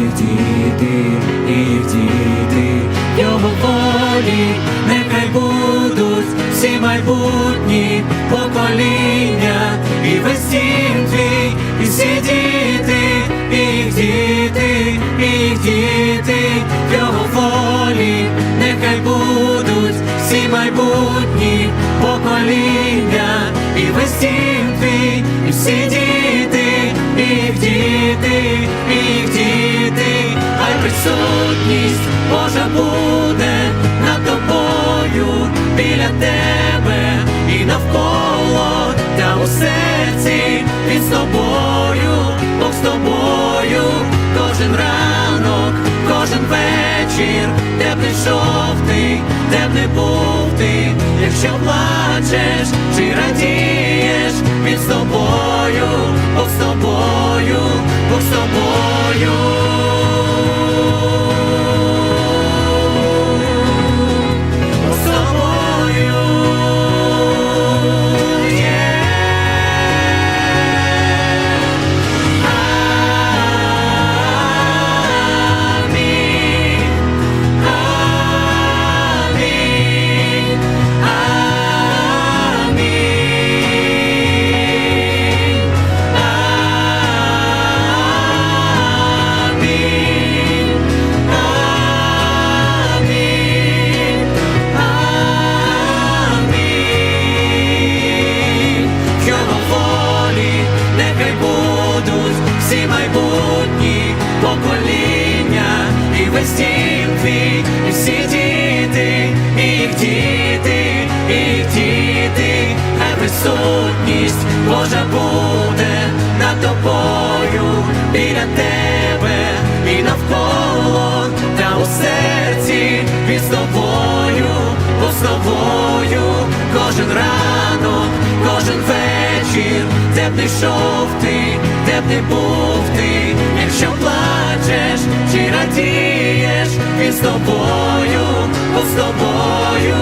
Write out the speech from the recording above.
їх діти, їх діти, його волі, нехай будуть всі майбутні покоління, і весь дім твій, і всі діти, їх діти, їх діти, його волі, нехай будуть всі майбутні покоління, і весь дім твій, і всі діти, їх діти, хай присутність Божа буде над тобою, біля тебе і навколо, та у серці він з тобою, присутність Божа буде над тобою, біля тебе і навколо, та у серці він з тобою, бо з тобою кожен ранок, кожен вечір, де б не йшов ти, де б не був ти, якщо плачеш чи радієш, він з тобою, бо з тобою,